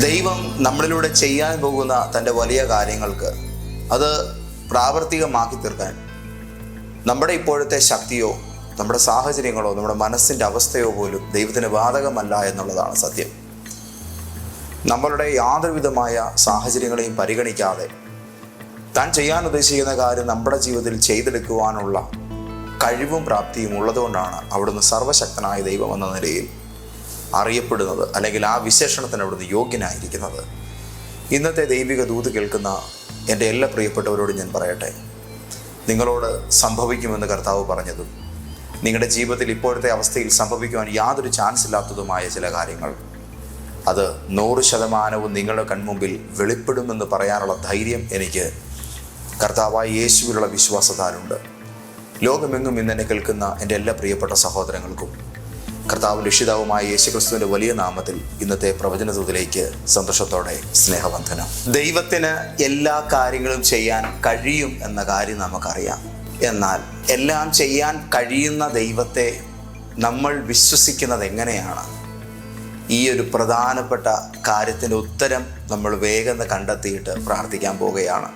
ദൈവം നമ്മളിലൂടെ ചെയ്യാൻ പോകുന്ന തന്റെ വലിയ കാര്യങ്ങൾക്ക് അത് പ്രാവർത്തികമാക്കി തീർക്കാൻ നമ്മുടെ ഇപ്പോഴത്തെ ശക്തിയോ നമ്മുടെ സാഹചര്യങ്ങളോ നമ്മുടെ മനസ്സിന്റെ അവസ്ഥയോ പോലും ദൈവത്തിന് ബാധകമല്ല എന്നുള്ളതാണ് സത്യം. നമ്മളുടെ യാതൊരുവിധമായ സാഹചര്യങ്ങളെയും പരിഗണിക്കാതെ താൻ ചെയ്യാൻ ഉദ്ദേശിക്കുന്ന കാര്യം നമ്മുടെ ജീവിതത്തിൽ ചെയ്തെടുക്കുവാനുള്ള കഴിവും പ്രാപ്തിയും ഉള്ളതുകൊണ്ടാണ് അവിടുന്ന് സർവശക്തനായ ദൈവം എന്ന നിലയിൽ അറിയപ്പെടുന്നത് അല്ലെങ്കിൽ ആ വിശേഷണത്തിന് അവിടുന്ന് യോഗ്യനായിരിക്കുന്നത്. ഇന്നത്തെ ദൈവിക ദൂത് കേൾക്കുന്ന എന്റെ എല്ലാ പ്രിയപ്പെട്ടവരോടും ഞാൻ പറയട്ടെ. നിങ്ങളോട് സംഭവിക്കുമെന്ന് കർത്താവ് പറഞ്ഞതും. നിങ്ങളുടെ ജീവിതത്തിൽ ഇപ്പോഴത്തെ അവസ്ഥയിൽ സംഭവിക്കുവാൻ യാതൊരു ചാൻസ് ഇല്ലാത്തതുമായ ചില കാര്യങ്ങൾ. അത് നൂറ് ശതമാനവും നിങ്ങളുടെ കൺമുമ്പിൽ വെളിപ്പെടുമെന്ന് പറയാനുള്ള ധൈര്യം എനിക്ക് കർത്താവായ യേശുവിലുള്ള വിശ്വാസത്താലുണ്ട്. ലോകമെങ്ങും ഇന്നെന്നെ കേൾക്കുന്ന എന്റെ എല്ലാ പ്രിയപ്പെട്ട സഹോദരങ്ങൾക്കും കർത്താവ് രക്ഷിതാവുമായ യേശുക്രിസ്തുവിന്റെ വലിയ നാമത്തിൽ ഇന്നത്തെ പ്രവചനത്തിലേക്ക് സന്തോഷത്തോടെ സ്നേഹബന്ധനം ദൈവത്തിന് എല്ലാ കാര്യങ്ങളും ചെയ്യാൻ കഴിയും എന്ന കാര്യം നമുക്കറിയാം. എന്നാൽ എല്ലാം ചെയ്യാൻ കഴിയുന്ന ദൈവത്തെ നമ്മൾ വിശ്വസിക്കുന്നത് എങ്ങനെയാണ്? ഈ ഒരു പ്രധാനപ്പെട്ട കാര്യത്തിന്റെ ഉത്തരം നമ്മൾ വേഗം കണ്ടെത്തിയിട്ട് പ്രാർത്ഥിക്കാൻ പോവുകയാണ്.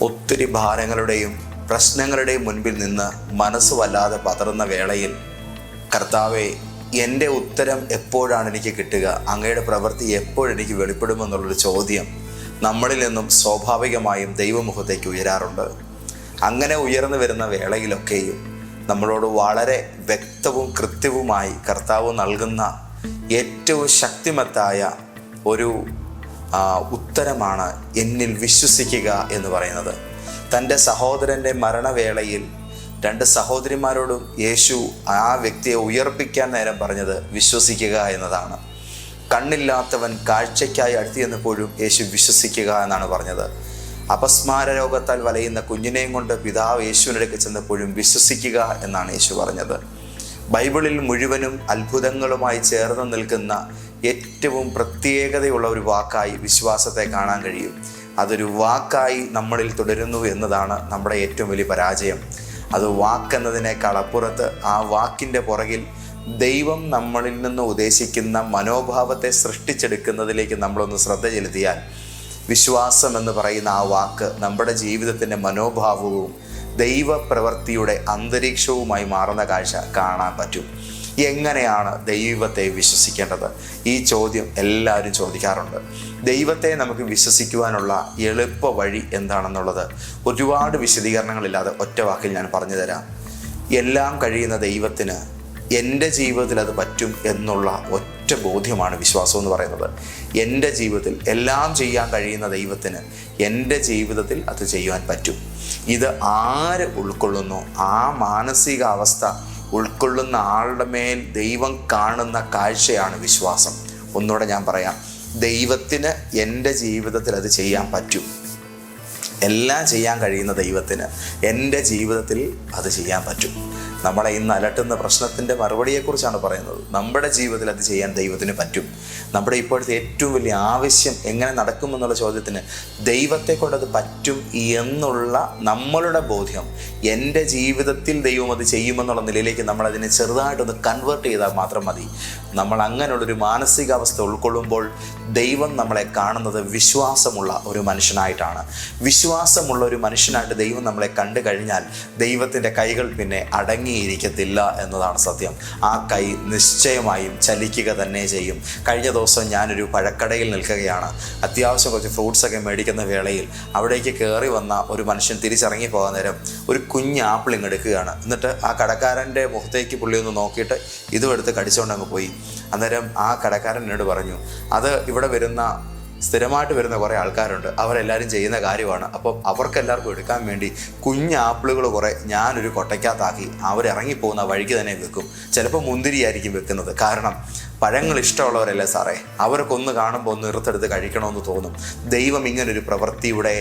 ഒത്തിരി ഭാരങ്ങളുടെയും പ്രശ്നങ്ങളുടെയും മുൻപിൽ നിന്ന് മനസ്സ് വല്ലാതെ പതറുന്ന വേളയിൽ കർത്താവെ എന്റെ ഉത്തരം എപ്പോഴാണ് എനിക്ക് കിട്ടുക? അങ്ങയുടെ പ്രവൃത്തി എപ്പോഴെനിക്ക് വെളിപ്പെടുമെന്നുള്ളൊരു ചോദ്യം നമ്മളിൽ നിന്നും സ്വാഭാവികമായും ദൈവമുഖത്തേക്ക് ഉയരാറുണ്ട്. അങ്ങനെ ഉയർന്നു വരുന്ന വേളയിലൊക്കെയും നമ്മളോട് വളരെ വ്യക്തവും കൃത്യവുമായി കർത്താവ് നൽകുന്ന ഏറ്റവും ശക്തിമത്തായ ഒരു ഉത്തരമാണ് എന്നിൽ വിശ്വസിക്കുക എന്ന് പറയുന്നത്. തന്റെ സഹോദരന്റെ മരണവേളയിൽ രണ്ട് സഹോദരിമാരോടും യേശു ആ വ്യക്തിയെ ഉയർപ്പിക്കാൻ നേരം പറഞ്ഞത് വിശ്വസിക്കുക എന്നതാണ്. കണ്ണില്ലാത്തവൻ കാഴ്ചയ്ക്കായി അടുത്തിയെന്നപ്പോഴും യേശു വിശ്വസിക്കുക എന്നാണ് പറഞ്ഞത്. അപസ്മാര രോഗത്താൽ വലയുന്ന കുഞ്ഞിനെയും കൊണ്ട് പിതാവ് യേശുവിനടുക്ക് ചെന്നപ്പോഴും വിശ്വസിക്കുക എന്നാണ് യേശു പറഞ്ഞത്. ബൈബിളിൽ മുഴുവനും അത്ഭുതങ്ങളുമായി ചേർന്ന് നിൽക്കുന്ന ഏറ്റവും പ്രത്യേകതയുള്ള ഒരു വാക്കായി വിശ്വാസത്തെ കാണാൻ കഴിയും. അതൊരു വാക്കായി നമ്മളിൽ തുടരുന്നു എന്നതാണ് നമ്മുടെ ഏറ്റവും വലിയ പരാജയം. അത് വാക്കെന്നതിനേക്കാൾ അപ്പുറത്ത് ആ വാക്കിന്റെ പുറകിൽ ദൈവം നമ്മളിൽ നിന്ന് ഉദ്ദേശിക്കുന്ന മനോഭാവത്തെ സൃഷ്ടിച്ചെടുക്കുന്നതിലേക്ക് നമ്മളൊന്ന് ശ്രദ്ധ ചെലുത്തിയാൽ വിശ്വാസം എന്ന് പറയുന്ന ആ വാക്ക് നമ്മുടെ ജീവിതത്തിന്റെ മനോഭാവവും ദൈവപ്രവൃത്തിയുടെ അന്തരീക്ഷവുമായി മാറുന്ന കാഴ്ച കാണാൻ പറ്റും. എങ്ങനെയാണ് ദൈവത്തെ വിശ്വസിക്കേണ്ടത്? ഈ ചോദ്യം എല്ലാവരും ചോദിക്കാറുണ്ട്. ദൈവത്തെ നമുക്ക് വിശ്വസിക്കുവാനുള്ള എളുപ്പ വഴി എന്താണെന്നുള്ളത് ഒരുപാട് വിശദീകരണങ്ങളില്ലാതെ ഒറ്റ വാക്കിൽ ഞാൻ പറഞ്ഞു തരാം. എല്ലാം കഴിയുന്ന ദൈവത്തിന് എന്റെ ജീവിതത്തിൽ അത് പറ്റും എന്നുള്ള ഒറ്റ ബോധ്യമാണ് വിശ്വാസം എന്ന് പറയുന്നത്. എന്റെ ജീവിതത്തിൽ എല്ലാം ചെയ്യാൻ കഴിയുന്ന ദൈവത്തിന് എന്റെ ജീവിതത്തിൽ അത് ചെയ്യുവാൻ പറ്റും. ഇത് ആര് ഉൾക്കൊള്ളുന്നു? ആ മാനസികാവസ്ഥ ഉൾക്കൊള്ളുന്ന ആളുടെ മേൽ ദൈവം കാണുന്ന കാഴ്ചയാണ് വിശ്വാസം. ഒന്നുകൂടെ ഞാൻ പറയാം. ദൈവത്തിന് എന്റെ ജീവിതത്തിൽ അത് ചെയ്യാൻ പറ്റും. എല്ലാം ചെയ്യാൻ കഴിയുന്ന ദൈവത്തിന് എന്റെ ജീവിതത്തിൽ അത് ചെയ്യാൻ പറ്റും. നമ്മളെ ഇന്ന് അലട്ടുന്ന പ്രശ്നത്തിന്റെ മറുപടിയെക്കുറിച്ചാണ് പറയുന്നത്. നമ്മുടെ ജീവിതത്തിൽ അത് ചെയ്യാൻ ദൈവത്തിന് പറ്റും. നമ്മുടെ ഇപ്പോഴത്തെ ഏറ്റവും വലിയ ആവശ്യം എങ്ങനെ നടക്കുമെന്നുള്ള ചോദ്യത്തിന് ദൈവത്തെ കൊണ്ടത് പറ്റും എന്നുള്ള നമ്മളുടെ ബോധ്യം. എന്റെ ജീവിതത്തിൽ ദൈവം അത് ചെയ്യുമെന്നുള്ള നിലയിലേക്ക് നമ്മളതിനെ ചെറുതായിട്ടൊന്ന് കൺവേർട്ട് ചെയ്താൽ മാത്രം മതി. നമ്മൾ അങ്ങനെയുള്ളൊരു മാനസികാവസ്ഥ ഉൾക്കൊള്ളുമ്പോൾ ദൈവം നമ്മളെ കാണുന്നത് വിശ്വാസമുള്ള ഒരു മനുഷ്യനായിട്ടാണ്. വിശ്വാസമുള്ള ഒരു മനുഷ്യനായിട്ട് ദൈവം നമ്മളെ കണ്ടു കഴിഞ്ഞാൽ ദൈവത്തിന്റെ കൈകൾ പിന്നെ അടങ്ങിയിരിക്കത്തില്ല എന്നതാണ് സത്യം. ആ കൈ നിശ്ചയമായും ചലിക്കുക തന്നെ ചെയ്യും. കഴിഞ്ഞ ദിവസം ഞാനൊരു പഴക്കടയിൽ നിൽക്കുകയാണ്. അത്യാവശ്യം കുറച്ച് ഫ്രൂട്ട്സ് ഒക്കെ മേടിക്കുന്ന വേളയിൽ അവിടേക്ക് കയറി വന്ന ഒരു മനുഷ്യൻ തിരിച്ചിറങ്ങി പോകാൻ നേരം ഒരു കുഞ്ഞ് ആപ്പിൾ എടുക്കുകയാണ്. എന്നിട്ട് ആ കടക്കാരന്റെ മുഖത്തേക്ക് പുള്ളി ഒന്ന് നോക്കിയിട്ട് ഇതും എടുത്ത് കടിച്ചുകൊണ്ട് അങ്ങ് പോയി. അന്നേരം ആ കടക്കാരൻ എന്നോട് പറഞ്ഞു അത് ഇവിടെ വരുന്ന സ്ഥിരമായിട്ട് വരുന്ന കുറേ ആൾക്കാരുണ്ട്. അവരെല്ലാവരും ചെയ്യുന്ന കാര്യമാണ്. അപ്പം അവർക്കെല്ലാവർക്കും എടുക്കാൻ വേണ്ടി കുഞ്ഞ് ആപ്പിളുകൾ കുറേ ഞാനൊരു കൊട്ടയ്ക്കകത്താക്കി അവരിറങ്ങിപ്പോകുന്ന വഴിക്ക് തന്നെ വെക്കും. ചിലപ്പോൾ മുന്തിരിയായിരിക്കും വെക്കുന്നത്. കാരണം പഴങ്ങൾ ഇഷ്ടമുള്ളവരല്ലേ സാറേ? അവർക്കൊന്ന് കാണുമ്പോൾ ഒന്ന് ഇറുത്തെടുത്ത് കഴിക്കണമെന്ന് തോന്നും. ദൈവം ഇങ്ങനൊരു പ്രവൃത്തിയുടെ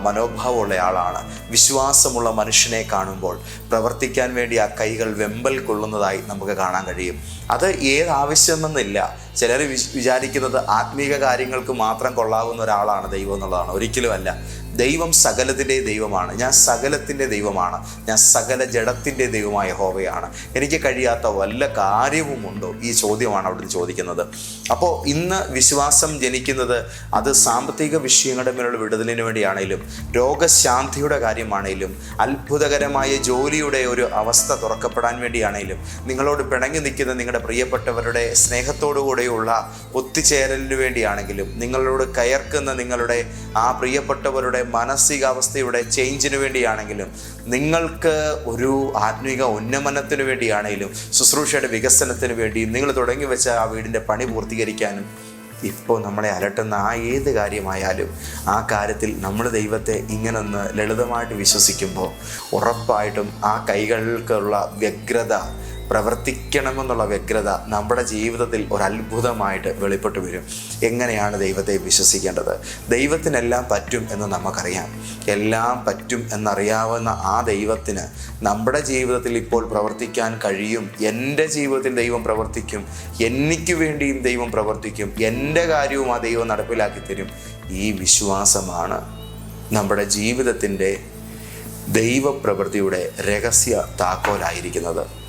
മനോഭാവമുള്ള ആളാണ്. വിശ്വാസമുള്ള മനുഷ്യനെ കാണുമ്പോൾ പ്രവർത്തിക്കാൻ വേണ്ടി ആ കൈകൾ വെമ്പൽ കൊള്ളുന്നതായി നമുക്ക് കാണാൻ കഴിയും. അത് ഏത് ആവശ്യമെന്നില്ല ചിലർ വിചാരിക്കുന്നത് ആത്മീക കാര്യങ്ങൾക്ക് മാത്രം കൊള്ളാവുന്ന ഒരാളാണ് ദൈവം എന്നുള്ളതാണ്. ഒരിക്കലും അല്ല ദൈവം സകലത്തിന്റെ ദൈവമാണ്. ഞാൻ സകലത്തിന്റെ ദൈവമാണ്. ഞാൻ സകല ജഡത്തിന്റെ ദൈവമായ ഹോവയാണ് എനിക്ക് കഴിയാത്ത വല്ല കാര്യവുമുണ്ടോ? ഈ ചോദ്യമാണ് അവിടെ ചോദിക്കുന്നത്. അപ്പോൾ ഇന്ന് വിശ്വാസം ജനിക്കുന്നത് അത് സാമ്പത്തിക വിഷയങ്ങളുടെ മേലുള്ള വിടുതലിന് വേണ്ടിയാണെങ്കിലും രോഗശാന്തിയുടെ കാര്യമാണെങ്കിലും അത്ഭുതകരമായ ജോലിയുടെ ഒരു അവസ്ഥ തുറക്കപ്പെടാൻ വേണ്ടിയാണെങ്കിലും നിങ്ങളോട് പിണങ്ങി നിൽക്കുന്ന നിങ്ങളുടെ പ്രിയപ്പെട്ടവരുടെ സ്നേഹത്തോടുകൂടെയുള്ള ഒത്തുചേരലിന് വേണ്ടിയാണെങ്കിലും നിങ്ങളോട് കയർക്കുന്ന നിങ്ങളുടെ ആ പ്രിയപ്പെട്ടവരുടെ മാനസികാവസ്ഥയുടെ ചേഞ്ചിന് വേണ്ടിയാണെങ്കിലും നിങ്ങൾക്ക് ഒരു ആത്മീക ഉന്നമനത്തിന് വേണ്ടിയാണെങ്കിലും ശുശ്രൂഷയുടെ വികസനത്തിന് വേണ്ടി നിങ്ങൾ തുടങ്ങി വെച്ച ആ വീടിന്റെ പണി പൂർത്തീകരിക്കാനും ഇപ്പോൾ നമ്മളെ അലട്ടുന്ന ആ ഏത് കാര്യമായാലും ആ കാര്യത്തിൽ നമ്മൾ ദൈവത്തെ ഇങ്ങനൊന്ന് ലളിതമായിട്ട് വിശ്വസിക്കുമ്പോൾ ഉറപ്പായിട്ടും ആ കൈകൾക്കുള്ള വ്യഗ്രത പ്രവർത്തിക്കണമെന്നുള്ള വ്യഗ്രത നമ്മുടെ ജീവിതത്തിൽ ഒരു അത്ഭുതമായിട്ട് വെളിപ്പെട്ടു വരും. എങ്ങനെയാണ് ദൈവത്തെ വിശ്വസിക്കേണ്ടത്? ദൈവത്തിനെല്ലാം പറ്റും എന്ന് നമുക്കറിയാം. എല്ലാം പറ്റും എന്നറിയാവുന്ന ആ ദൈവത്തിന് നമ്മുടെ ജീവിതത്തിൽ ഇപ്പോൾ പ്രവർത്തിക്കാൻ കഴിയും. എന്റെ ജീവിതത്തിൽ ദൈവം പ്രവർത്തിക്കും. എനിക്ക് വേണ്ടിയും ദൈവം പ്രവർത്തിക്കും. എന്റെ കാര്യവും ആ ദൈവം നടപ്പിലാക്കി തരും. ഈ വിശ്വാസമാണ് നമ്മുടെ ജീവിതത്തിന്റെ ദൈവപ്രവൃത്തിയുടെ രഹസ്യ താക്കോലായിരിക്കുന്നത്.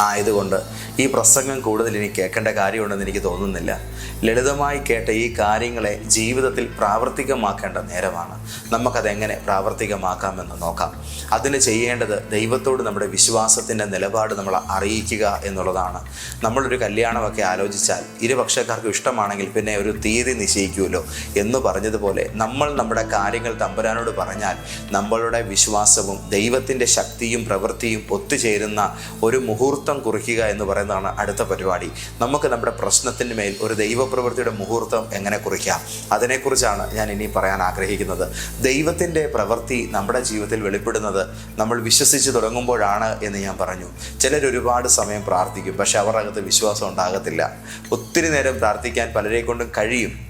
ആയതുകൊണ്ട് ഈ പ്രസംഗം കൂടുതൽ ഇനി കേൾക്കേണ്ട കാര്യമുണ്ടെന്ന് എനിക്ക് തോന്നുന്നില്ല. ലളിതമായി കേട്ട ഈ കാര്യങ്ങളെ ജീവിതത്തിൽ പ്രാവർത്തികമാക്കേണ്ട നേരമാണ്. നമുക്കതെങ്ങനെ പ്രാവർത്തികമാക്കാമെന്ന് നോക്കാം. അതിന് ചെയ്യേണ്ടത് ദൈവത്തോട് നമ്മുടെ വിശ്വാസത്തിന്റെ നിലപാട് നമ്മൾ അറിയിക്കുക എന്നുള്ളതാണ്. നമ്മളൊരു കല്യാണമൊക്കെ ആലോചിച്ചാൽ ഇരുപക്ഷക്കാർക്കും ഇഷ്ടമാണെങ്കിൽ പിന്നെ ഒരു തീയതി നിശ്ചയിക്കുമല്ലോ എന്ന് പറഞ്ഞതുപോലെ നമ്മൾ നമ്മുടെ കാര്യങ്ങൾ തമ്പുരാനോട് പറഞ്ഞാൽ നമ്മളുടെ വിശ്വാസവും ദൈവത്തിന്റെ ശക്തിയും പ്രവൃത്തിയും ഒത്തുചേരുന്ന ഒരു മുഹൂർത്തം കുറിക്കുക എന്ന് പറയുന്നതാണ് അടുത്ത പരിപാടി. നമുക്ക് നമ്മുടെ പ്രശ്നത്തിന് മേൽ ഒരു ദൈവപ്രവൃത്തിയുടെ മുഹൂർത്തം എങ്ങനെ കുറിക്കാം? അതിനെക്കുറിച്ചാണ് ഞാൻ ഇനി പറയാൻ ആഗ്രഹിക്കുന്നത്. ദൈവത്തിന്റെ പ്രവൃത്തി നമ്മുടെ ജീവിതത്തിൽ വെളിപ്പെടുന്നത് നമ്മൾ വിശ്വസിച്ച് തുടങ്ങുമ്പോഴാണ് എന്ന് ഞാൻ പറഞ്ഞു. ചിലർ ഒരുപാട് സമയം പ്രാർത്ഥിക്കും പക്ഷെ അവരുടെ അകത്ത് വിശ്വാസം ഉണ്ടാകത്തില്ല. ഒത്തിരി നേരം പ്രാർത്ഥിക്കാൻ പലരെ കൊണ്ടും കഴിയും.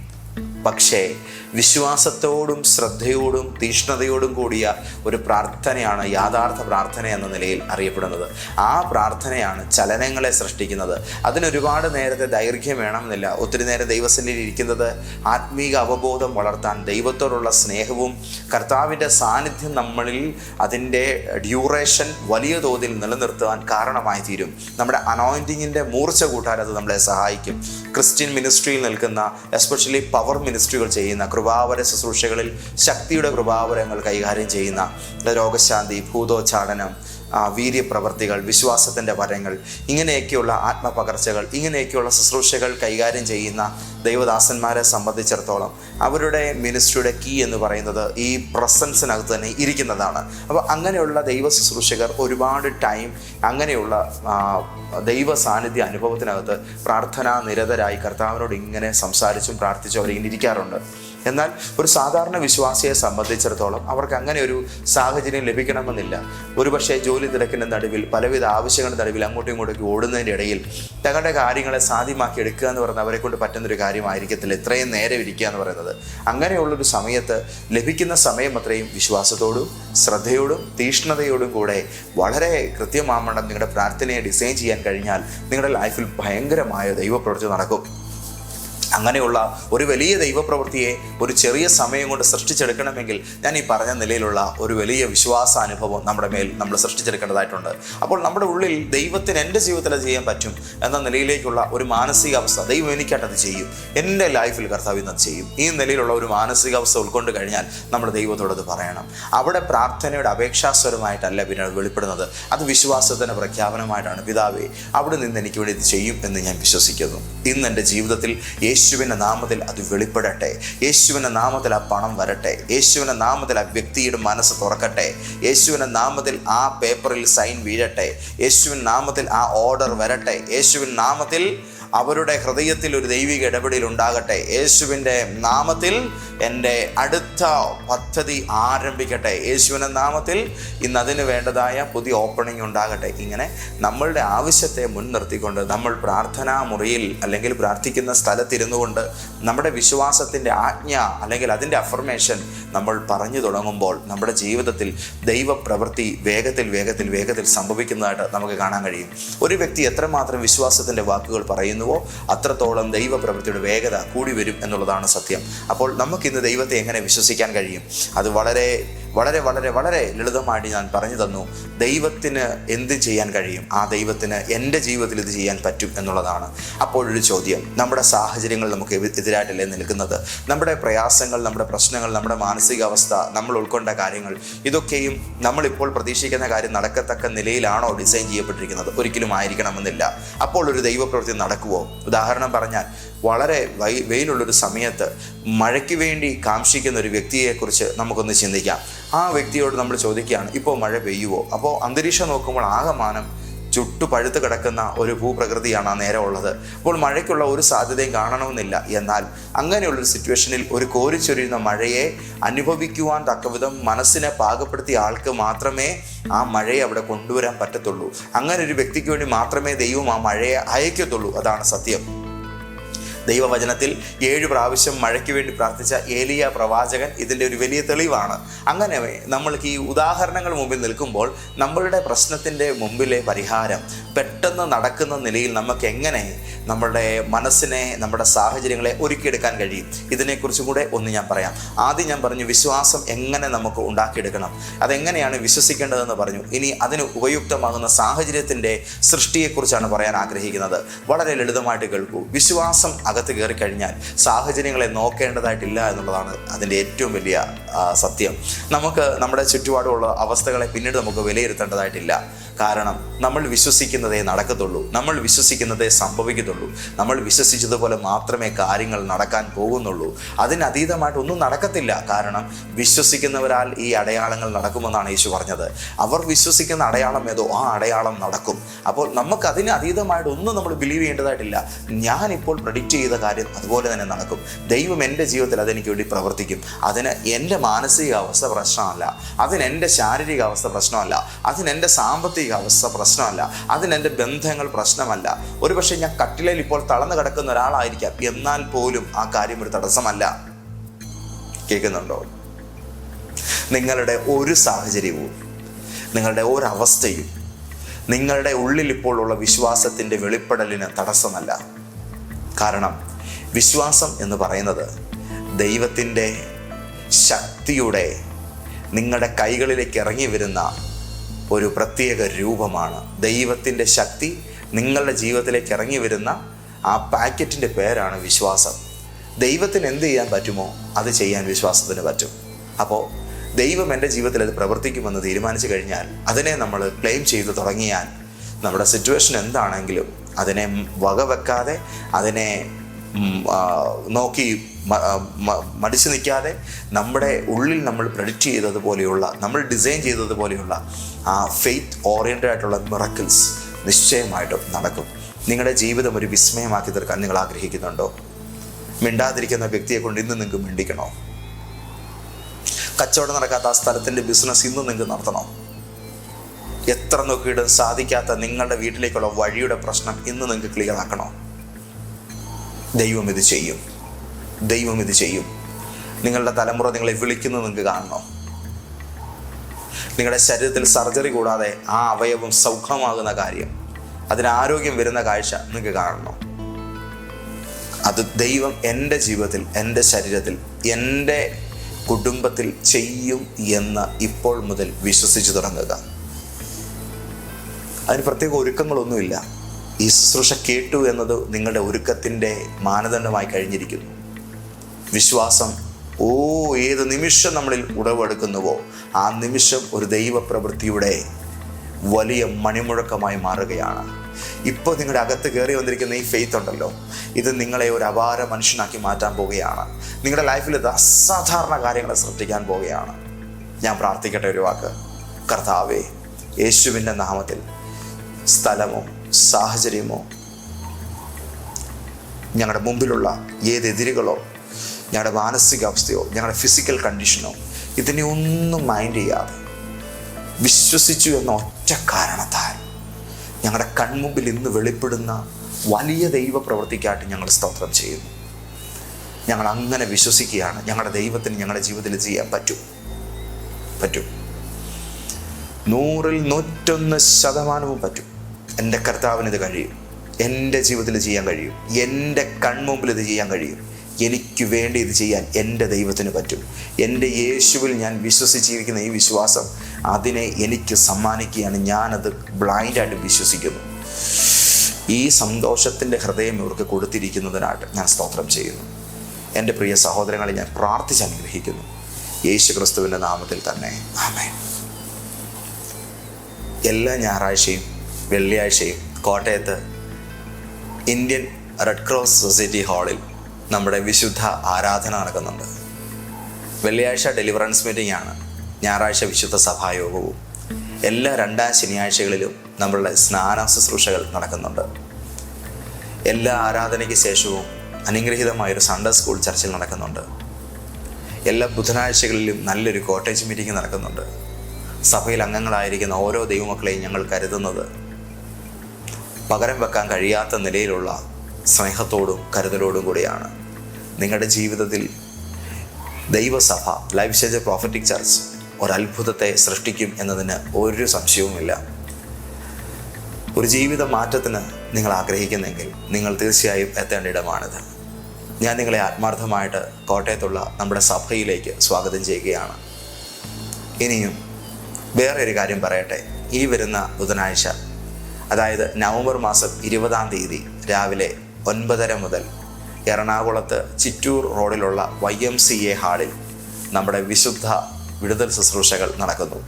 പക്ഷേ വിശ്വാസത്തോടും ശ്രദ്ധയോടും തീഷ്ണതയോടും കൂടിയ ഒരു പ്രാർത്ഥനയാണ് യാഥാർത്ഥ പ്രാർത്ഥന എന്ന നിലയിൽ അറിയപ്പെടുന്നത്. ആ പ്രാർത്ഥനയാണ് ചലനങ്ങളെ സൃഷ്ടിക്കുന്നത്. അതിനൊരുപാട് നേരത്തെ ദൈർഘ്യം വേണമെന്നില്ല. ഒത്തിരി നേരം ദൈവസന്നിധിയിൽ ഇരിക്കുന്നത് ആത്മീക അവബോധം വളർത്താൻ ദൈവത്തോടുള്ള സ്നേഹവും കർത്താവിന്റെ സാന്നിധ്യം നമ്മളിൽ അതിന്റെ ഡ്യൂറേഷൻ വലിയ തോതിൽ നിലനിർത്തുവാൻ കാരണമായി തീരും. നമ്മുടെ അനോയിന്റിങ്ങിന്റെ മൂർച്ച കൂട്ടാൻ അത് നമ്മളെ സഹായിക്കും. ക്രിസ്ത്യൻ മിനിസ്ട്രിയിൽ നിൽക്കുന്ന എസ്പെഷ്യലി പവർ മിനിസ്ട്രികൾ ചെയ്യുന്ന കൃപാവര ശുശ്രൂഷകളിൽ ശക്തിയുടെ കൃപാവരങ്ങൾ കൈകാര്യം ചെയ്യുന്ന രോഗശാന്തി ഭൂതോച്ചാടനം വീര്യപ്രവർത്തികൾ വിശ്വാസത്തിന്റെ വരങ്ങൾ ഇങ്ങനെയൊക്കെയുള്ള ആത്മപകർച്ചകൾ ഇങ്ങനെയൊക്കെയുള്ള ശുശ്രൂഷകൾ കൈകാര്യം ചെയ്യുന്ന ദൈവദാസന്മാരെ സംബന്ധിച്ചിടത്തോളം അവരുടെ മിനിസ്ട്രിയുടെ കീ എന്ന് പറയുന്നത് ഈ പ്രസൻസിനകത്ത് തന്നെ ഇരിക്കുന്നതാണ്. അപ്പോൾ അങ്ങനെയുള്ള ദൈവ ശുശ്രൂഷകർ ഒരുപാട് ടൈം അങ്ങനെയുള്ള ദൈവ സാന്നിധ്യ അനുഭവത്തിനകത്ത് പ്രാർത്ഥനാ നിരതരായി കർത്താവിനോട് ഇങ്ങനെ സംസാരിച്ചും പ്രാർത്ഥിച്ചും അവരിങ്ങനെ ഇരിക്കാറുണ്ട്. എന്നാൽ ഒരു സാധാരണ വിശ്വാസിയെ സംബന്ധിച്ചിടത്തോളം അവർക്ക് അങ്ങനെ ഒരു സാഹചര്യം ലഭിക്കണമെന്നില്ല. ഒരുപക്ഷെ ജോലി തിരക്കിന്റെ നടുവിൽ പലവിധ ആവശ്യങ്ങളുടെ നടുവിൽ അങ്ങോട്ടും ഇങ്ങോട്ടേക്ക് ഓടുന്നതിന്റെ ഇടയിൽ തങ്ങളുടെ കാര്യങ്ങളെ സാധ്യമാക്കി എടുക്കുക എന്ന് പറയുന്നത് അവരെ കൊണ്ട് പറ്റുന്നൊരു കാര്യമായിരിക്കത്തില്ല. ഇത്രയും നേരം ഇരിക്കുക എന്ന് പറയുന്നത്. അങ്ങനെയുള്ളൊരു സമയത്ത് ലഭിക്കുന്ന സമയം അത്രയും വിശ്വാസത്തോടും ശ്രദ്ധയോടും തീഷ്ണതയോടും കൂടെ വളരെ കൃത്യമാവണം നിങ്ങളുടെ പ്രാർത്ഥനയെ ഡിസൈൻ ചെയ്യാൻ കഴിഞ്ഞാൽ നിങ്ങളുടെ ലൈഫിൽ ഭയങ്കരമായ ദൈവപ്രവൃത്തി നടക്കും. അങ്ങനെയുള്ള ഒരു വലിയ ദൈവപ്രവൃത്തിയെ ഒരു ചെറിയ സമയം കൊണ്ട് സൃഷ്ടിച്ചെടുക്കണമെങ്കിൽ ഞാൻ ഈ പറഞ്ഞ നിലയിലുള്ള ഒരു വലിയ വിശ്വാസാനുഭവം നമ്മുടെ മേൽ നമ്മൾ സൃഷ്ടിച്ചെടുക്കേണ്ടതായിട്ടുണ്ട്. അപ്പോൾ നമ്മുടെ ഉള്ളിൽ ദൈവത്തിന് എന്റെ ജീവിതത്തിൽ ചെയ്യാൻ പറ്റും എന്ന നിലയിലേക്കുള്ള ഒരു മാനസികാവസ്ഥ ദൈവം അത് ചെയ്യും. എന്റെ ലൈഫിൽ കർത്താവ് ഇന്ന് ചെയ്യും. ഈ നിലയിലുള്ള ഒരു മാനസികാവസ്ഥ ഉൾക്കൊണ്ട് കഴിഞ്ഞാൽ നമ്മൾ ദൈവത്തോട് അത് പറയണം. അവിടെ പ്രാർത്ഥനയുടെ അപേക്ഷാസ്വരമായിട്ടല്ല പിന്നെ വെളിപ്പെടുന്നത്. അത് വിശ്വാസത്തിന്റെ പ്രഖ്യാപനമായിട്ടാണ്. പിതാവേ അവിടെ നിന്ന് എനിക്ക് വേണ്ടി ഇത് ചെയ്യും എന്ന് ഞാൻ വിശ്വസിക്കുന്നു. ഇന്ന് എന്റെ ജീവിതത്തിൽ യേശുവിന്റെ നാമത്തിൽ അത് വെളിപ്പെടട്ടെ. യേശുവിന്റെ നാമത്തിൽ ആ പണം വരട്ടെ. യേശുവിന്റെ നാമത്തിൽ ആ വ്യക്തിയുടെ മനസ്സ് തുറക്കട്ടെ. യേശുവിന്റെ നാമത്തിൽ ആ പേപ്പറിൽ സൈൻ വീഴട്ടെ. യേശുവിൻ നാമത്തിൽ ആ ഓർഡർ വരട്ടെ. യേശുവിൻ നാമത്തിൽ അവരുടെ ഹൃദയത്തിൽ ഒരു ദൈവിക ഇടപെടൽ ഉണ്ടാകട്ടെ. യേശുവിന്റെ നാമത്തിൽ എന്റെ അടുത്ത പദ്ധതി ആരംഭിക്കട്ടെ. യേശുവിന്റെ നാമത്തിൽ ഇന്ന് അതിന് വേണ്ടതായ പുതിയ ഓപ്പണിംഗ് ഉണ്ടാകട്ടെ. ഇങ്ങനെ നമ്മളുടെ ആവശ്യത്തെ മുൻനിർത്തിക്കൊണ്ട് നമ്മൾ പ്രാർത്ഥനാ മുറിയിൽ അല്ലെങ്കിൽ പ്രാർത്ഥിക്കുന്ന സ്ഥലത്തിരുന്നു കൊണ്ട് നമ്മുടെ വിശ്വാസത്തിന്റെ ആജ്ഞ അല്ലെങ്കിൽ അതിന്റെ അഫർമേഷൻ നമ്മൾ പറഞ്ഞു തുടങ്ങുമ്പോൾ നമ്മുടെ ജീവിതത്തിൽ ദൈവപ്രവൃത്തി വേഗത്തിൽ വേഗത്തിൽ വേഗത്തിൽ സംഭവിക്കുന്നതായിട്ട് നമുക്ക് കാണാൻ കഴിയും. ഒരു വ്യക്തി എത്രമാത്രം വിശ്വാസത്തിന്റെ വാക്കുകൾ പറയുന്നു കഴിയുന്നുവോ അത്രത്തോളം ദൈവപ്രവൃത്തിയുടെ വേഗത കൂടി വരും എന്നുള്ളതാണ് സത്യം. അപ്പോൾ നമുക്കിന്ന് ദൈവത്തെ എങ്ങനെ വിശ്വസിക്കാൻ കഴിയും? അത് വളരെ വളരെ വളരെ വളരെ ലളിതമായിട്ട് ഞാൻ പറഞ്ഞു തന്നു. ദൈവത്തിന് എന്ത് ചെയ്യാൻ കഴിയും? ആ ദൈവത്തിന് എന്റെ ജീവിതത്തിൽ ഇത് ചെയ്യാൻ പറ്റും എന്നുള്ളതാണ് അപ്പോഴൊരു ചോദ്യം. നമ്മുടെ സാഹചര്യങ്ങൾ നമുക്ക് എതിരായിട്ടല്ലേ നിൽക്കുന്നത്? നമ്മുടെ പ്രയാസങ്ങൾ നമ്മുടെ പ്രശ്നങ്ങൾ നമ്മുടെ മാനസികാവസ്ഥ നമ്മൾ ഉൾക്കൊണ്ട കാര്യങ്ങൾ ഇതൊക്കെയും നമ്മളിപ്പോൾ പ്രതീക്ഷിക്കുന്ന കാര്യം നടക്കത്തക്ക നിലയിലാണോ ഡിസൈൻ ചെയ്യപ്പെട്ടിരിക്കുന്നത്? ഒരിക്കലും ആയിരിക്കണമെന്നില്ല. അപ്പോൾ ഒരു ദൈവപ്രവൃത്തി നടക്കുമോ ഉദാഹരണം പറഞ്ഞാൽ വളരെ വൈ വെയിലുള്ളൊരു സമയത്ത് മഴയ്ക്ക് വേണ്ടി കാംക്ഷിക്കുന്ന ഒരു വ്യക്തിയെക്കുറിച്ച് നമുക്കൊന്ന് ചിന്തിക്കാം. ആ വ്യക്തിയോട് നമ്മൾ ചോദിക്കുകയാണ് ഇപ്പോൾ മഴ പെയ്യുവോ? അപ്പോൾ അന്തരീക്ഷം നോക്കുമ്പോൾ ആകമാനം ചുട്ടു പഴുത്ത് കിടക്കുന്ന ഒരു ഭൂപ്രകൃതിയാണ് ആ നേരം ഉള്ളത്. അപ്പോൾ മഴയ്ക്കുള്ള ഒരു സാധ്യതയും കാണണമെന്നില്ല. എന്നാൽ അങ്ങനെയുള്ളൊരു സിറ്റുവേഷനിൽ ഒരു കോരിച്ചൊരിയുന്ന മഴയെ അനുഭവിക്കുവാൻ തക്കവിധം മനസ്സിനെ പാകപ്പെടുത്തിയ ആൾക്ക് മാത്രമേ ആ മഴയെ അവിടെ കൊണ്ടുവരാൻ പറ്റത്തുള്ളൂ. അങ്ങനെ ഒരു വ്യക്തിക്ക് വേണ്ടി മാത്രമേ ദൈവം ആ മഴയെ അയക്കത്തുള്ളൂ. അതാണ് സത്യം. ദൈവവചനത്തിൽ ഏഴ് പ്രാവശ്യം മഴയ്ക്ക് വേണ്ടി പ്രാർത്ഥിച്ച ഏലിയ പ്രവാചകൻ ഇതിന്റെ ഒരു വലിയ തെളിവാണ്. അങ്ങനെ നമ്മൾക്ക് ഈ ഉദാഹരണങ്ങൾ മുമ്പിൽ നിൽക്കുമ്പോൾ നമ്മളുടെ പ്രശ്നത്തിന്റെ മുമ്പിലെ പരിഹാരം പെട്ടെന്ന് നടക്കുന്ന നിലയിൽ നമുക്ക് എങ്ങനെ നമ്മുടെ മനസ്സിനെ നമ്മുടെ സാഹചര്യങ്ങളെ ഒരുക്കിയെടുക്കാൻ കഴിയും? ഇതിനെക്കുറിച്ചും കൂടെ ഒന്ന് ഞാൻ പറയാം. ആദ്യം ഞാൻ പറഞ്ഞു വിശ്വാസം എങ്ങനെ നമുക്ക് ഉണ്ടാക്കിയെടുക്കണം? അതെങ്ങനെയാണ് വിശ്വസിക്കേണ്ടതെന്ന് പറഞ്ഞു. ഇനി അതിന് ഉപയുക്തമാകുന്ന സാഹചര്യത്തിന്റെ സൃഷ്ടിയെക്കുറിച്ചാണ് പറയാൻ ആഗ്രഹിക്കുന്നത്. വളരെ ലളിതമായിട്ട് കേൾക്കൂ. വിശ്വാസം അകത്ത് കയറി കഴിഞ്ഞാൽ സാഹചര്യങ്ങളെ നോക്കേണ്ടതായിട്ടില്ല എന്നുള്ളതാണ് അതിന്റെ ഏറ്റവും വലിയ സത്യം. നമുക്ക് നമ്മുടെ ചുറ്റുപാടുമുള്ള അവസ്ഥകളെ പിന്നീട് നമുക്ക് വിലയിരുത്തേണ്ടതായിട്ടില്ല. കാരണം നമ്മൾ വിശ്വസിക്കുന്നതേ നടക്കത്തുള്ളൂ. നമ്മൾ വിശ്വസിക്കുന്നതേ സംഭവിക്കത്തുള്ളൂ. നമ്മൾ വിശ്വസിച്ചതുപോലെ മാത്രമേ കാര്യങ്ങൾ നടക്കാൻ പോകുന്നുള്ളൂ. അതിനതീതമായിട്ട് ഒന്നും നടക്കത്തില്ല. കാരണം വിശ്വസിക്കുന്നവരാൽ ഈ അടയാളങ്ങൾ നടക്കുമെന്നാണ് യേശു പറഞ്ഞത്. അവർ വിശ്വസിക്കുന്ന അടയാളം ഏതോ ആ അടയാളം നടക്കും. അപ്പോൾ നമുക്ക് അതിന് അതീതമായിട്ട് ഒന്നും നമ്മൾ ബിലീവ് ചെയ്യേണ്ടതായിട്ടില്ല. ഞാനിപ്പോൾ പ്രഡിക്റ്റ് ചെയ്ത കാര്യം അതുപോലെ തന്നെ നടക്കും. ദൈവം എന്റെ ജീവിതത്തിൽ അതെനിക്ക് വേണ്ടി പ്രവർത്തിക്കും. അതിന് എന്റെ മാനസിക അവസ്ഥ പ്രശ്നമല്ല. അതിന് എന്റെ ശാരീരിക അവസ്ഥ പ്രശ്നമല്ല. അതിന് എന്റെ സാമ്പത്തിക അവസ്ഥ പ്രശ്നമല്ല. അതിന് എന്റെ ബന്ധങ്ങൾ പ്രശ്നമല്ല. ഒരുപക്ഷെ ഞാൻ കട്ടിലയിൽ ഇപ്പോൾ തളർന്നു കിടക്കുന്ന ഒരാളായിരിക്കാം. എന്നാൽ പോലും ആ കാര്യം ഒരു തടസ്സമല്ല. കേൾക്കുന്നുണ്ടോ? നിങ്ങളുടെ ഒരു സാഹചര്യവും നിങ്ങളുടെ ഒരവസ്ഥയും നിങ്ങളുടെ ഉള്ളിൽ ഇപ്പോഴുള്ള വിശ്വാസത്തിന്റെ വെളിപ്പെടലിന് തടസ്സമല്ല. കാരണം വിശ്വാസം എന്ന് പറയുന്നത് ദൈവത്തിന്റെ ശക്തിയുടെ നിങ്ങളുടെ കൈകളിലേക്ക് ഇറങ്ങി വരുന്ന ഒരു പ്രത്യേക രൂപമാണ്. ദൈവത്തിന്റെ ശക്തി നിങ്ങളുടെ ജീവിതത്തിലേക്ക് ഇറങ്ങി വരുന്ന ആ പാക്കറ്റിന്റെ പേരാണ് വിശ്വാസം. ദൈവത്തിന് എന്ത് ചെയ്യാൻ പറ്റുമോ അത് ചെയ്യാൻ വിശ്വാസത്തിന് പറ്റും. അപ്പോൾ ദൈവം എന്റെ ജീവിതത്തിൽ അത് പ്രവർത്തിക്കുമെന്ന് തീരുമാനിച്ചു കഴിഞ്ഞാൽ അതിനെ നമ്മൾ ക്ലെയിം ചെയ്ത് തുടങ്ങിയാൽ നമ്മുടെ സിറ്റുവേഷൻ എന്താണെങ്കിലും അതിനെ വകവെക്കാതെ അതിനെ നോക്കി മടിച്ചു നിൽക്കാതെ നമ്മുടെ ഉള്ളിൽ നമ്മൾ പ്രഡിക്റ്റ് ചെയ്തതുപോലെയുള്ള നമ്മൾ ഡിസൈൻ ചെയ്തതുപോലെയുള്ള ആ ഫെയ്ത്ത് ഓറിയന്റഡ് ആയിട്ടുള്ള മിറക്കിൾസ് നിശ്ചയമായിട്ടും നടക്കും. നിങ്ങളുടെ ജീവിതം ഒരു വിസ്മയമാക്കി തീർക്കാൻ നിങ്ങൾ ആഗ്രഹിക്കുന്നുണ്ടോ? മിണ്ടാതിരിക്കുന്ന വ്യക്തിയെ കൊണ്ട് ഇന്ന് നിങ്ങൾക്ക് മിണ്ടിക്കണോ? കച്ചവടം നടക്കാത്ത ആ സ്ഥലത്തിന്റെ ബിസിനസ് ഇന്ന് നിങ്ങൾക്ക് നടത്തണോ? എത്ര നോക്കിയിട്ടും സാധിക്കാത്ത നിങ്ങളുടെ വീട്ടിലേക്കുള്ള വഴിയുടെ പ്രശ്നം ഇന്ന് നിങ്ങൾക്ക് ക്ലിയർ ആക്കണോ? ദൈവം ഇത് ചെയ്യും. ദൈവം ഇത് ചെയ്യും. നിങ്ങളുടെ തലമുറ നിങ്ങളെ വിളിക്കുന്നത് നിങ്ങൾക്ക് കാണണോ? നിങ്ങളുടെ ശരീരത്തിൽ സർജറി കൂടാതെ ആ അവയവം സൗഖ്യമാകുന്ന കാര്യം അതിന് ആരോഗ്യം വരുന്ന കാഴ്ച നിങ്ങൾക്ക് കാണണോ? അത് ദൈവം എന്റെ ജീവിതത്തിൽ എന്റെ ശരീരത്തിൽ എന്റെ കുടുംബത്തിൽ ചെയ്യും എന്ന് ഇപ്പോൾ മുതൽ വിശ്വസിച്ചു തുടങ്ങുക. അതിന് പ്രത്യേക ഒരുക്കങ്ങളൊന്നുമില്ല. ഈ ശുശ്രൂഷ കേട്ടു എന്നത് നിങ്ങളുടെ ഒരുക്കത്തിന്റെ മാനദണ്ഡമായി കഴിഞ്ഞിരിക്കുന്നു. വിശ്വാസം ഓ ഏത് നിമിഷം നമ്മളിൽ ഉടവെടുക്കുന്നുവോ ആ നിമിഷം ഒരു ദൈവപ്രവൃത്തിയുടെ വലിയ മണിമുഴക്കമായി മാറുകയാണ്. ഇപ്പോൾ നിങ്ങളുടെ അകത്ത് കയറി വന്നിരിക്കുന്ന ഈ ഫെയ്ത്ത് ഉണ്ടല്ലോ. ഇത് നിങ്ങളെ ഒരു അപാര മനുഷ്യനാക്കി മാറ്റാൻ പോവുകയാണ്. നിങ്ങളുടെ ലൈഫിൽ ഇത് അസാധാരണ കാര്യങ്ങളെ സൃഷ്ടിക്കാൻ പോവുകയാണ്. ഞാൻ പ്രാർത്ഥിക്കട്ടെ ഒരു വാക്ക്? കർത്താവേ യേശുവിന്റെ നാമത്തിൽ സ്ഥലമോ സാഹചര്യമോ ഞങ്ങളുടെ മുമ്പിലുള്ള ഏത് എതിരുകളോ ഞങ്ങളുടെ മാനസികാവസ്ഥയോ ഞങ്ങളുടെ ഫിസിക്കൽ കണ്ടീഷനോ ഇതിനെ ഒന്നും മൈൻഡ് ചെയ്യാതെ വിശ്വസിച്ചു എന്ന ഒറ്റ കാരണത്താൽ ഞങ്ങളുടെ കൺമുമ്പിൽ ഇന്ന് വെളിപ്പെടുന്ന വലിയ ദൈവ പ്രവൃത്തിക്കായിട്ട് ഞങ്ങൾ സ്തോത്രം ചെയ്യുന്നു. ഞങ്ങൾ അങ്ങനെ വിശ്വസിക്കുകയാണ്. ഞങ്ങളുടെ ദൈവത്തിന് ഞങ്ങളുടെ ജീവിതത്തിൽ ചെയ്യാൻ പറ്റും. പറ്റും. നൂറിൽ നൂറ്റൊന്ന് ശതമാനവും പറ്റും. എന്റെ കർത്താവിന് ഇത് കഴിയും. എന്റെ ജീവിതത്തിൽ ചെയ്യാൻ കഴിയും. എന്റെ കൺമുമ്പിൽ ഇത് ചെയ്യാൻ കഴിയും. എനിക്ക് വേണ്ടി ഇത് ചെയ്യാൻ എന്റെ ദൈവത്തിന് പറ്റും. എന്റെ യേശുവിൽ ഞാൻ വിശ്വസിച്ചിരിക്കുന്ന ഈ വിശ്വാസം അതിനെ എനിക്ക് സമ്മാനിക്കുകയാണ്. ഞാനത് ബ്ലൈൻഡായിട്ട് വിശ്വസിക്കുന്നു. ഈ സന്തോഷത്തിന്റെ ഹൃദയം ഇവർക്ക് കൊടുത്തിരിക്കുന്നതിനായിട്ട് ഞാൻ സ്തോത്രം ചെയ്യുന്നു. എന്റെ പ്രിയ സഹോദരങ്ങളെ ഞാൻ പ്രാർത്ഥിച്ച് അനുഗ്രഹിക്കുന്നു. യേശു ക്രിസ്തുവിന്റെ നാമത്തിൽ തന്നെ. ആമേ എല്ലാ ഞായറാഴ്ചയും വെള്ളിയാഴ്ചയും കോട്ടയത്ത് ഇന്ത്യൻ റെഡ് ക്രോസ് സൊസൈറ്റി ഹാളിൽ നമ്മുടെ വിശുദ്ധ ആരാധന നടക്കുന്നുണ്ട്. വെള്ളിയാഴ്ച ഡെലിവറൻസ് മീറ്റിംഗ് ആണ് ഞായറാഴ്ച വിശുദ്ധ സഭായോഗവും. എല്ലാ രണ്ടാം ശനിയാഴ്ചകളിലും നമ്മളുടെ സ്നാന ശുശ്രൂഷകൾ നടക്കുന്നുണ്ട്. എല്ലാ ആരാധനയ്ക്ക് ശേഷവും അനുഗ്രഹീതമായൊരു സൺഡേ സ്കൂൾ ചർച്ചിൽ നടക്കുന്നുണ്ട്. എല്ലാ ബുധനാഴ്ചകളിലും നല്ലൊരു കോട്ടേജ് മീറ്റിംഗ് നടക്കുന്നുണ്ട്. സഭയിൽ അംഗങ്ങളായിരിക്കുന്ന ഓരോ ദൈവമക്കളെയും ഞങ്ങൾ കരുതുന്നത് പകരം വെക്കാൻ കഴിയാത്ത നിലയിലുള്ള സ്നേഹത്തോടും കരുതലോടും കൂടിയാണ്. നിങ്ങളുടെ ജീവിതത്തിൽ ദൈവസഭ ലൈഫ് സ്റ്റേജ് പ്രോഫറ്റിക് ചർച്ച് ഒരത്ഭുതത്തെ സൃഷ്ടിക്കും എന്നതിന് ഒരു സംശയവുമില്ല. ഒരു ജീവിത മാറ്റത്തിന് നിങ്ങൾ ആഗ്രഹിക്കുന്നെങ്കിൽ നിങ്ങൾ തീർച്ചയായും എത്തേണ്ട ഇടമാണിത്. ഞാൻ നിങ്ങളെ ആത്മാർത്ഥമായിട്ട് കോട്ടയത്തുള്ള നമ്മുടെ സഭയിലേക്ക് സ്വാഗതം ചെയ്യുകയാണ്. ഇനിയും വേറെ ഒരു കാര്യം പറയട്ടെ. ഈ വരുന്ന ബുധനാഴ്ച അതായത് നവംബർ മാസം ഇരുപതാം തീയതി രാവിലെ ഒൻപതര മുതൽ എറണാകുളത്ത് ചിറ്റൂർ റോഡിലുള്ള വൈ എം സി എ ഹാളിൽ നമ്മുടെ വിശുദ്ധ വിടുതൽ ശുശ്രൂഷകൾ നടക്കുന്നു.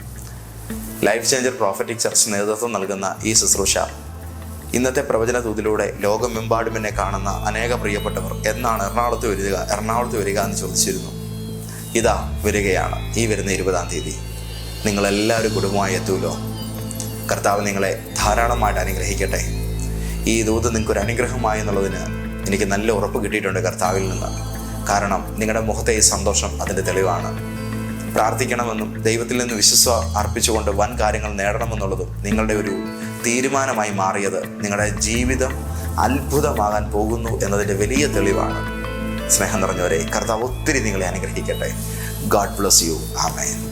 ലൈഫ് ചേഞ്ചർ പ്രോഫറ്റിക് ചർച്ച് നേതൃത്വം നൽകുന്ന ഈ ശുശ്രൂഷ ഇന്നത്തെ പ്രവചന തൂതിലൂടെ ലോകമെമ്പാടും എന്നെ കാണുന്ന അനേക പ്രിയപ്പെട്ടവർ എന്നാണ് എറണാകുളത്ത് വരിക എറണാകുളത്ത് വരിക എന്ന് ചോദിച്ചിരുന്നു. ഇതാ വരികയാണ് ഈ വരുന്ന ഇരുപതാം തീയതി. നിങ്ങളെല്ലാവരും കുടുംബമായി എത്തൂലോ? കർത്താവ് നിങ്ങളെ ധാരാളമായിട്ട് അനുഗ്രഹിക്കട്ടെ. ഈ ദൂത് നിങ്ങൾക്കൊരു അനുഗ്രഹമായി എന്നുള്ളതിന് എനിക്ക് നല്ല ഉറപ്പ് കിട്ടിയിട്ടുണ്ട് കർത്താവിൽ നിന്ന്. കാരണം നിങ്ങളുടെ മുഖത്തെ ഈ സന്തോഷം അതിന്റെ തെളിവാണ്. പ്രാർത്ഥിക്കണമെന്നും ദൈവത്തിൽ നിന്ന് വിശ്വസ അർപ്പിച്ചുകൊണ്ട് വൻ കാര്യങ്ങൾ നേടണമെന്നുള്ളതും നിങ്ങളുടെ ഒരു തീരുമാനമായി മാറിയത് നിങ്ങളുടെ ജീവിതം അത്ഭുതമാകാൻ പോകുന്നു എന്നതിന്റെ വലിയ തെളിവാണ്. സ്നേഹം നിറഞ്ഞവരെ കർത്താവ് ഒത്തിരി നിങ്ങളെ അനുഗ്രഹിക്കട്ടെ. God bless you. ആമേൻ.